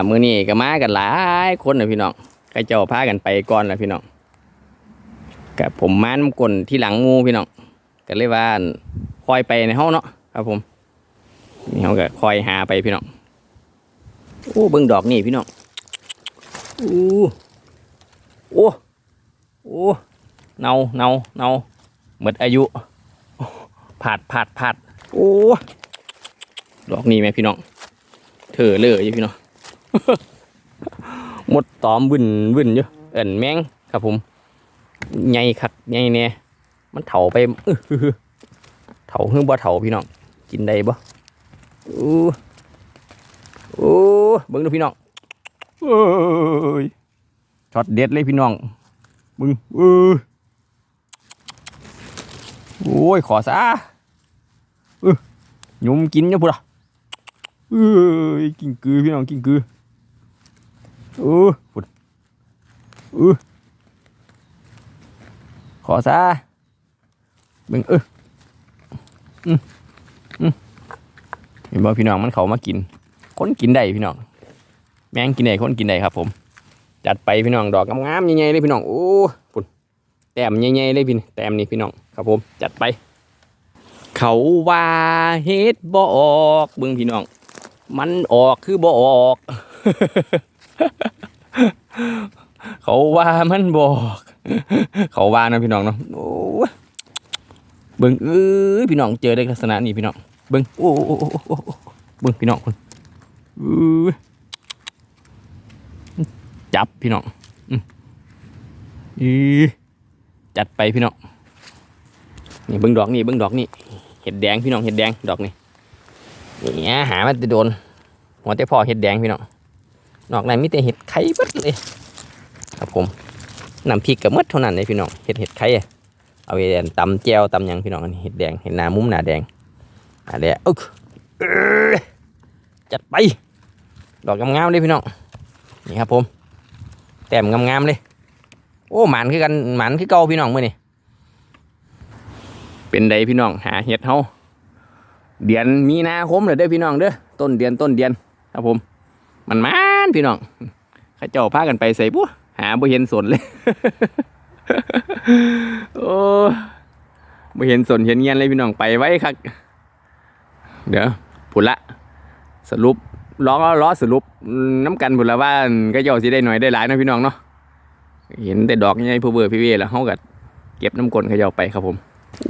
มือนี้ก็มากันหลายคนนะพี่น้องก็เจ้าพากันไปก่อนแล้วพี่น้องกับผมมานกลนที่หลังงูพี่น้องก็เลยว่าคอยไปในห้องเนาะครับผมนี่เขาก็คอยหาไปพี่น้องโอ้เบิ่งดอกนี่พี่น้องโอ้โอ้โอ้เนาเนาเนาหมดอายุผาดผาดผาดโอ้ดอกนี่ไหมพี่น้องเถอเลยอยู่พี่น้อง หมดตอมวุ่นวุ่นอยู่เอิ่นแมงครับผมใหญ่คักใหญ่แน่มันเถาไปเถาหรือบ่เถาพี่น้องกินได้บ่อู้อู้เบิ่งดูพี่น้องเอ้ยช็อตเด็ดเลยพี่น้องเบิ่งเออโอ้ยขอซะเออยุ่มกินอยู่พุ่นอะเอ้ยกินกือพี่น้องกินกือ ออพุดเออขอซะเบิ่งเอออืมอืมเห็นบ่พี่น้องมันเขามากิน คนกินได้พี่น้อง แมงกินได้คนกินได้ครับ ผม จัดไปพี่น้องดอกงามๆใหญ่ๆเลยพี่น้องโอ้พุ่นแต้มใหญ่ๆเลยพี่แต้มนี่พี่น้องครับผมจัดไป เขาว่าเฮ็ดบ่ออกเบิ่งพี่น้อง มันออกคือบ่ออก เขาว่ามันบอก เขาว่านะพี่น้องเนาะโอ้เบิ่งเอ้ยพี่น้องเจอได้ลักษณะนี้พี่น้องเบิ่งโอ้โอ้โอ้โอ้โอ้โอ้เบิ่งพี่น้องคนเอ้ยจับพี่น้องอือจัดไปพี่น้องนี่เบิ่งดอกนี่เบิ่งดอกนี่เห็ดแดงพี่น้องเห็ดแดงดอกนี่นี่หามันจะโดนหัวแต่พอเห็ดแดงพี่น้อง นอกนั้นมีแต่เห็ดไข่เบิดเลย ครับผมน้ำพริกกับมดเท่านั้นเลยพี่น้องเห็ดเห็ดไข่เอาไปแดนตำแจวตำยังพี่น้องอันนี้เห็ดแดงเห็ดหนามุ้มหนาแดงอะไรอะอึกจัดไป ดอกงามๆเลยพี่น้องนี่ครับผม แต้มงามๆเลย โอ้หมันคือกันหมันคือเก่าพี่น้องมื่อนี่เป็นใดพี่น้องหาเห็ดเฮาเดือนมีนาคมเลยเด้อพี่น้องเด้อต้นเดือนต้นเดือนครับผม มันมา นพี่น้องข้าเจ้าพากันไปใส่ปุ๊หาบ่เห็นสนเลย โอ้บ่เห็นสนเห็นเงียนเลยพี่น้องไปไว้ครับเดี๋ยวผุละ สรุปล้อล้อสรุปน้ำกันผุละว่าก็เจ้าสิได้หน่อยได้หลายนะพี่น้องเนาะเห็นแต่ดอกใหญ่ผู้เบื่อพี่เวแล้วเฮาก็เก็บน้ำกลนขาเจ้าไปครับผม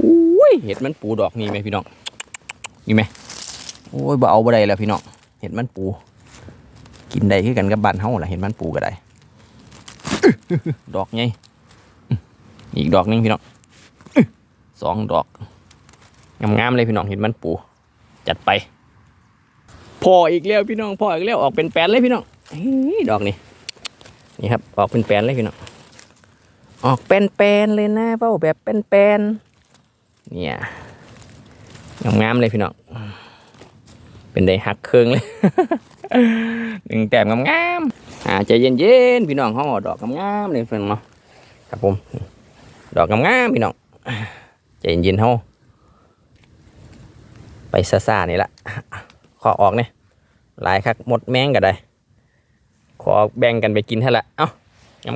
อุ้ยเห็ดมันปูดอกนี่ไหมพี่น้องนี่ไหมโอ้ยบ่เอาบ่ได้แล้วพี่น้องเห็ดมันปู กินได้คือกันกับบ้านเฮาล่ะเห็นมันปูก็ได้ ดอกไงอีกดอกหนึงพี่น้องสองดอกงามๆเลยพี่น้องเห็นมันปู จัดไปพออีกแล้วพี่น้องพออีกแล้วออกเป็นแปลนเลยพี่น้องดอกนี่นี่ครับ ออกเป็นแปลนเลยพี่น้องออกเป็นแปลนเลยนะเป้าแบบเป็นแปลนเนี่ยงามๆเลยพี่น้อง เป็นได้หักเครื่องเลยหนึ่งแต้มงามๆอ่าใจเย็นๆพี่น้องห้องดอกงามๆเลยเพื่อนเนาะครับผม ดอกงามๆพี่น้องใจเย็นๆเฮาไปซ่าๆนี่ละขอออกเนี่ยหลายคักหมดแมงก็ได้ ขอแบ่งกันไปกินเท่าละเอ้า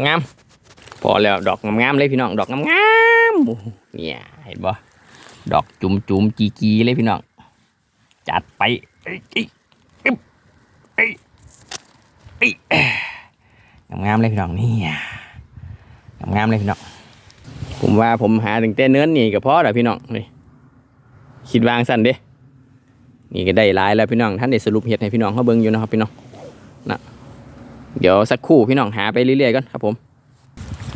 งามๆพอแล้วดอกงามๆเลยพี่น้องดอกงามๆเนี่ยเห็นบ่ดอกจุ่มๆจีๆเลยพี่น้องจัดไป อ้ยอ้ยเอ้ยเอ้งามๆเลยพี่น้องนี่งามๆเลยพี่น้องผมว่าผมหาถึงแต่เนื้อนี่ก็พอแล้วพี่น้องนี่คิดวางสั่นเด้นี่ก็ได้หลายแล้วพี่น้องท่านได้สรุปเห็ดให้พี่น้องเขาเบิ่งอยู่นะครับพี่น้องนะเดี๋ยวสักครู่พี่น้องหาไปเรื่อยๆก่อนครับผม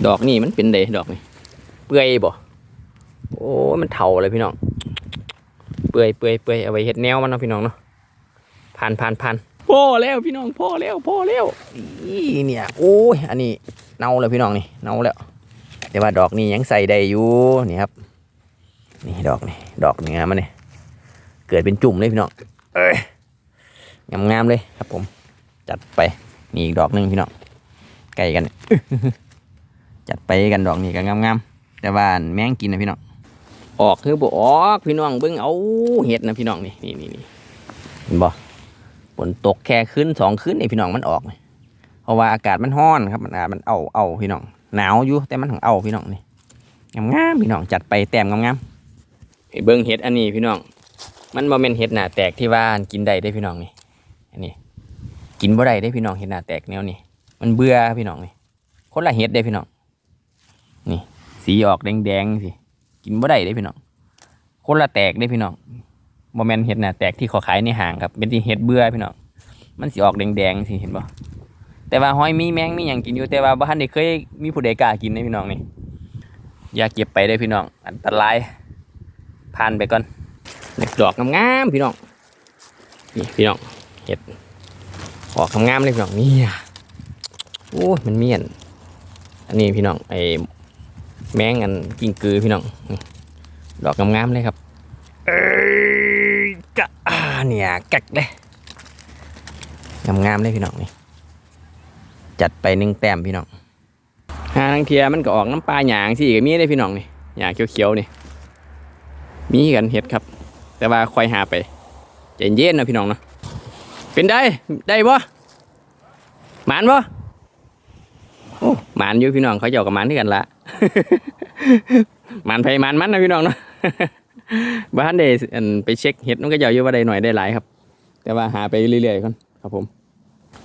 ดอกนี่มันเป็นเดดอกนี่เปื่อยบ่โอ้มันเถาเลยพี่น้องเปื่อยเปื่อยเปื่อยเอาไว้เห็ดแนวมันเนาะพี่น้องเนาะ ผ่านผ่านผ่านพ่อแล้วพี่น้องพ่อแล้วพ่อแล้วอีเนี่ยโอ้ยอันนี้เน่าแล้วพี่น้องนี่เน่าแล้วแต่ว่าดอกนี้ยังใส่ได้อยู่นี่ครับ นี่ดอกนี่ดอกนี่งามมันนี่เกิดเป็นจุ่มเลยพี่น้องเอ้ยงามๆเลยครับผม จัดไปนี่อีกดอกหนึ่งพี่น้องใกล้กันจัดไปกันดอกนี้ก็งามๆแต่ว่าแมงกินนะพี่น้องออกคือบ่ออกพี่น้องเบิ่งเอาเห็ดนะพี่น้องนี่นี่นี่นี่เห็นบ่ฝ นตกแค่คืนสองคืนนี่พี่น้องมันออกเพราะว่าอากาศมันร้อนครับมันอามันเอาเอาพี่น้องหนาวอยู่แต่มันของเอาพี่น้องนี่งามๆพี่น้องจัดไปแต้มงามๆให้เบิ้งเห็ดอันนี้พี่น้อง มันบ่แม่นเห็ดหน้าแตกที่ว่ากินได้ได้พี่น้องนี่อันนี้ กินบ่ได้ได้พี่น้องเห็ดหน้าแตกแนวนี้มันเบื่อพี่น้องนี่คนละเห็ดได้พี่น้องนี่สีออกแดงๆสิกินบ่ได้ได้พี่น้องคนละแตกได้พี่น้อง บ่แมนเห็ดหน้าแตกที่ขาขายในห้างครับเป็นที่เห็ดเบื่อพี่น้องมันสิออกแดงๆสิเห็นบ่แต่ว่าหอยมีแมงมีหยังกินอยู่แต่ว่าบ่ทันได้เคยมีผู้ใดกล้ากินได้พี่น้องนี่อย่าเก็บไปได้พี่น้อง อันตรายผ่านไปก่อนดอกงามๆพี่น้องนี่พี่น้องเห็ดออกงามๆเลยพี่น้องนี่โอ้มันเมียนอันนี้พี่น้องไอ้แมงอันกิ้งกือพี่น้องดอกงามๆเลยครับเอ้ เนี่ยกักเลยงามๆเลยพี่น้องนี่จัดไปหนึ่งแต้มพี่น้องหาทางเทียมันก็ออกน้ำปลาหยางสิก็มีได้พี่น้องนี่หยางเขียวๆนี่มีกันเห็ดครับ แต่ว่าคอยหาไปใจเย็นนะพี่น้องเนาะเป็นได้ได้บ่หมานบ่โอ้หมานอยู่พี่น้องเขาเจ้ากับหมานที่กันละหมานไผหมานมันนะพี่น้องเนาะ บ้านเดอันไปเช็คเห็ดมันก็เจ้าอยู่ว่าได้หน่อยได้หลายครับ แต่ว่าหาไปเรื่อยๆก่อนครับผม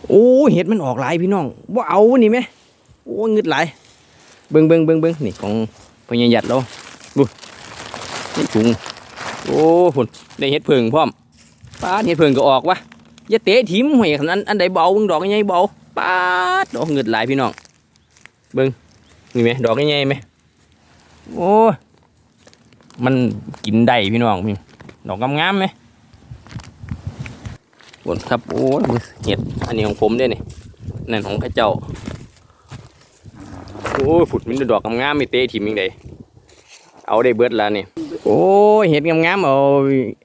โอ้เห็ดมันออกหลายพี่น้องว่าเอานี่ไหมโอ้เงึดหลายเบิ่งเบิ่งเบิ่งเบิ่งนี่ของพญายัดเราดูนี่ถุงโอ้หุ่นได้เห็ดเพิงพร้อมป้าเห็ดเพิงก็ออกวะอย่าเตะทิมหวยขนาดนั้นอันใดเบาเบิ่งดอกใหญ่เบาป้าดอกเงิดหลายพี่น้องเบิ่งนี่ไหมดอกใหญ่ไหมโอ้ มันกินได้พี่น้องพี่ดอกงามๆไหมบนครับโอ้ยเห็ดอันนี้ของผมเด้นี่นั่นของข้าเจ้าโอ้ยผุดมันดอกงามๆไม่เตะทิมยังไงเอาได้เบิดแล้วนี่โอ้ยเห็ดงามๆเอา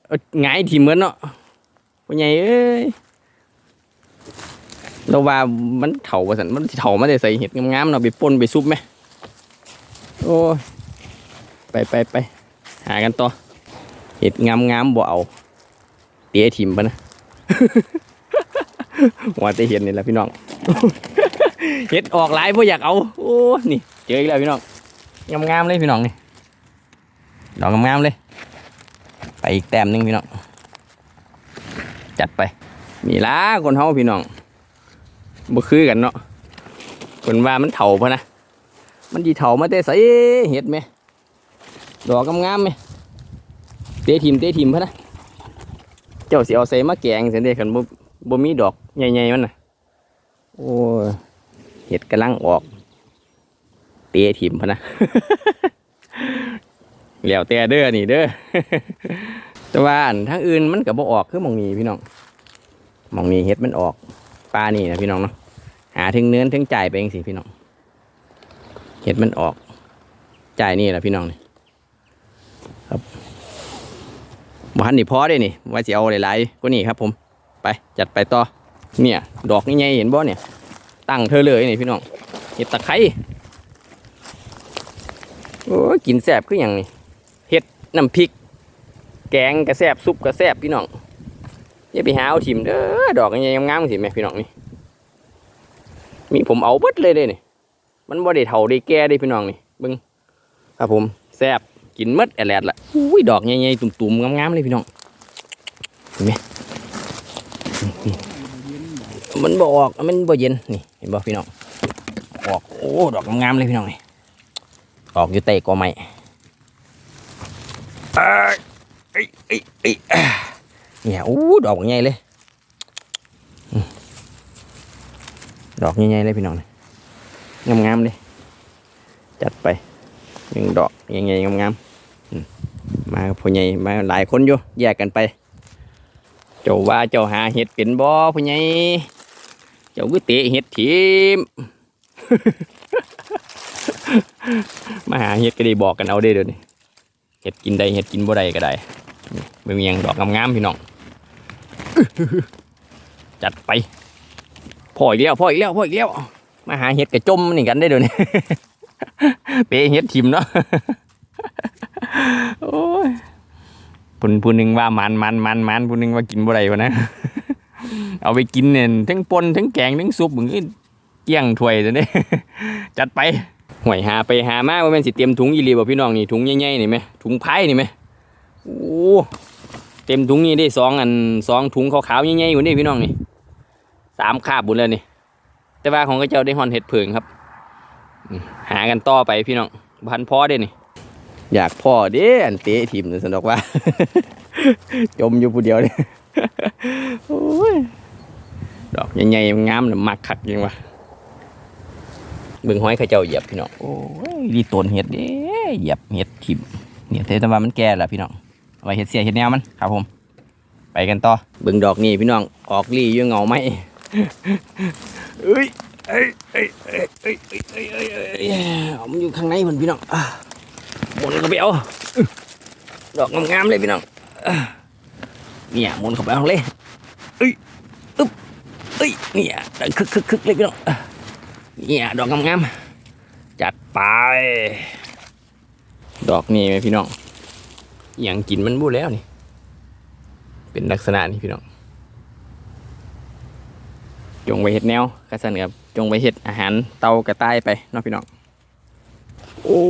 เอาหงายทีเหมือนเนาะพ่อใหญ่เอ้ยเราว่ามันเถาว่าสันมันเถามาได้ใส่เห็ดงามๆเนาะไปป่นไปซุปไหมโอ้ไปไปไป หากันต่อเห็ดงามๆบ่เอาเตี้ยทิมปะนะว่าแต่เห็ดนี่แหละพี่น้องเห็ดออกหลายพ่อยากเอาโอ้นี่เจออีกแล้วพี่น้องงามๆเลยพี่น้องนี่ดอกงามๆเลย ไปอีกแต้มหนึงพี่น้องจัดไปนี่ล่ะคนเฮาพี่น้องบ่คือกันเนาะคนว่ามันเถาพะนะมันดีเถามาแต่ใส่เห็ดไหม ดอกงามๆไหมเตะทิมเตะทิมพะนะเจ้าสิเอาใส่มาแกงเสียเด้คันบ่บ่มีดอกใหญ่ๆมันน่ะโอ้ยเห็ดกำลังออก เตะทิมพะนะแล้วแต่เด้อนี่เด้อแต่ว่าอันทางอื่นมันก็บ่ออกคือมองนี้พี่น้องมองนี้เฮ็ดมันออกปลานี่นะพี่น้องเนาะหาถึงเนื้อถึงจ่ายไปเองสิพี่น้องเฮ็ดมันออกจ่ายนี่แหละพี่น้องนี่ ครับบ่ทันนี่พอได้นี่ว่าสิเอาหลายๆกว่านี้ครับ ผม ไปจัดไปต่อเนี่ย ดอกใหญ่ๆเห็นบ่เนี่ย ตั้งเธอเลยนี่พี่น้องเห็ดตะไคร้โอ้ยกินแซ่บคืออย่างนี้น้ำพริก แกงกระแซบซุปกระแซบพี่น้องอย่าไปหาเอาถิ่มเด้อดอกยังงามๆสิแม่พี่น้องนี่มีผมเอาเบิดเลยเด้นี่มันบ่ได้เท่าได้แก่ได้พี่น้องนี่บิ่งครับผมแซบ กินหมดแอดแลดละอุ้ยดอกใหญ่ๆตุ่มๆงามๆเลยพี่น้องเห็นไหมมันบ่ออกมันบ่เย็นนี่เห็นบ่พี่น้องออกโอ้ดอกงามๆเลยพี่น้องนี่ออกอยู่ใต้กอไม้เอ้ยเอ้ยเอ้ยเอ้ยอ่าเนี่ยอู้ดอกใหญ่เลยดอกใหญ่ๆเลยพี่น้องงามงามๆเลยจัดไปหนึ่งดอกใหญ่ๆงามๆ มากับพ่อใหญ่มาหลายคนอยู่แยกกันไป เจ้าว่าเจ้าหาเห็ดเป็นบ่พ่อใหญ่เจ้าก็เตะเห็ดทีมมาหาเห็ดก็ได้บอกกันเอาได้เดี๋ยวนี้เห็ดกินได้เห็ดกินบ่ได้ก็ได้ไม่มีหยังดอกงามๆพี่น้องจัดไปพ่ออีกแล้วพ่ออีกแล้วพ่ออีกแล้วมาหาเห็ดกระจมนี่กันได้เดี๋ยวนี้เปเห็ดทิมเนาะ โอ้ยผู้ผู้หนึ่งว่ามันมันมันมันผู้หนึ่งว่ากินบ่ได้วะนะ เอาไปกินเนี่ยทั้งปนทั้งแกงทั้งซุปมึงก็เกี้ยงถ้วยจะได้จัดไปห่วยหาไปหามากว่าแม่นสิเตรียมถุงยีรีบ่พี่น้องนี่ถุงใหญ่ๆนี่ไหมถุงไผ่นี่ไหมโอ้เต็มถุงนี่ได้สองอันสองถุงขาวๆใหญ่ๆอยู่นี่พี่น้องนี่สามคาบบุญแล้วนี่แต่ว่าของกระเจ้าได้ฮอนเห็ดเผิงครับ หากันต่อไปพี่น้องพันพ่อได้นี่ อยากพ่อเด้อันเตะทีมนี่สนอกว่า จมอยู่ผู้เดียวเลยโอ้ยดอกใหญ่ๆงามเลยมักคักยังวะเบิ่งห้อยข้าเจ้าเหยียบพี่น้องโอ้ยดีต้นเห็ดเด้เหยียบเห็ดทิมเนี่ยแต่ว่ามันแก่ล้วพี่น้องไว้เห็ดเสียเห็ดแนวมันครับผม ไปกันต่อเบิ่งดอกนี่พี่น้องออกลี่ยู่เหงาไหมเอ้ยเอ้ยเอ้ยเอ้ยเอ้ยเอ้ยเอ้ยเอ้ยเอ้ยเอ้ยเอามันอยู่ข้างในมันพี่น้องอะ หมุนเข้าไปเอาดอกงามๆเลยพี่น้องเนี่ยหมุนเข้าไปเอาเลยเอ้ยอึ๊บเอ้ยเนี่ยดังคึกคึกคึกเลยพี่น้องเนี่ยดอกงามๆจัดไป ดอกนี่ไหมพี่น้องอย่างกินมันบูแล้วนี่ เป็นลักษณะนี้พี่น้องจงไว้เห็ดแนวกระสันครับจงไว้เห็ดอาหารเตากระต่ายไปเนาะพี่น้องโอ้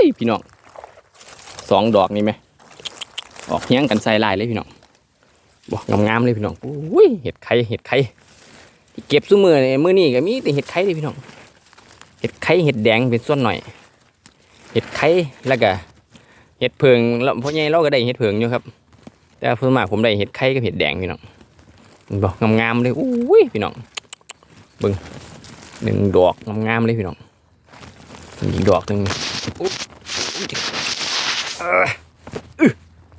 ยพี่น้อง สองดอกนี่ไหมออกเฮี้ยงกันใส่ลายเลยพี่น้องบอกงามๆเลยพี่น้องโอ้ยเห็ดไข่เห็ดไข่เก็บซุ้มือนี่มือนี่ก็มีแต่เห็ดไข่เลยพี่น้องเห็ดไข่เห็ดแดงเป็นส่วนหน่อย เห็ดไข่แล้วก็เห็ดเพิงแล้วพ่อใหญ่เราก็ได้เห็ดเพิงอยู่ครับ แต่เพิ่มมาผมได้เห็ดไข่กับเห็ดแดงพี่น้องบอกงามๆเลยโอ้ยพี่น้องหนึ่งดอกงามๆเลยพี่น้องอีกดอกหนึ่งอุ๊บ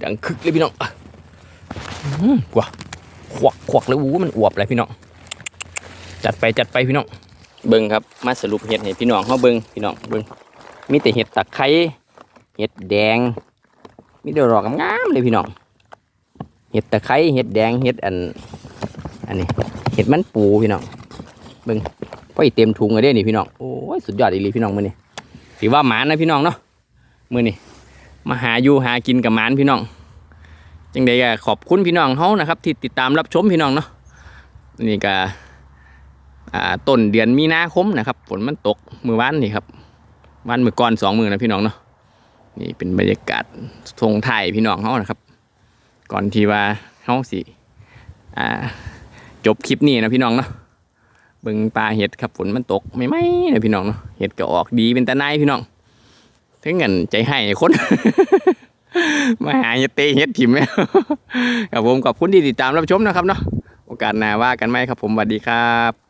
ดังคึกเลยพี่น้องอะอื้อว้าควักควักเลยอู้มันอวบเลยพี่น้อง จัดไปจัดไปพี่น้อง เบิ้งครับ มาสรุปเห็ดให้พี่น้องเขาเบิ้งพี่น้องเบิ้งมีแต่เห็ดตะไคร้เห็ดแดง มีแต่ดอกงามเลยพี่น้อง เห็ดตะไคร้เห็ดแดงเห็ดอัน อันนี้ เห็ดมันปูพี่น้องพ่อเต็มถุงเลยเด้นี่พี่น้อง โอ้ยสุดยอดอีหลีพี่น้องมือนี่ถือว่าหมานะพี่น้องเนาะมือนี่ มาหาอยู่หากินกับหมานพี่น้องจังใดก็ขอบคุณพี่น้องเขานะครับ ที่ติดตามรับชมพี่น้องเนาะนี่ก็ต้นเดือนมีนาคมนะครับฝนมันตกมือวานนี่ครับวันมือก่อนสองมือนะพี่น้องเนาะนี่เป็นบรรยากาศทรงไทยพี่น้องเขานะครับ ก่อนที่ว่าเขาสิจบคลิปนี้นะพี่น้องเนาะบิ่งปลาเห็ดครับฝนมันตกไม่ไหมเลยพี่น้องเนาะเห็ดก็ออกดีเป็นตาไนพี่น้อง ถึงเงินใจให้คน มาหาเห็ดเตะเห็ดถิ่มแล้วครับผมขอบคุณที่ติดตามรับชมนะครับเนาะโอกาสหน้าว่ากันไหมครับผมสวัสดีครับ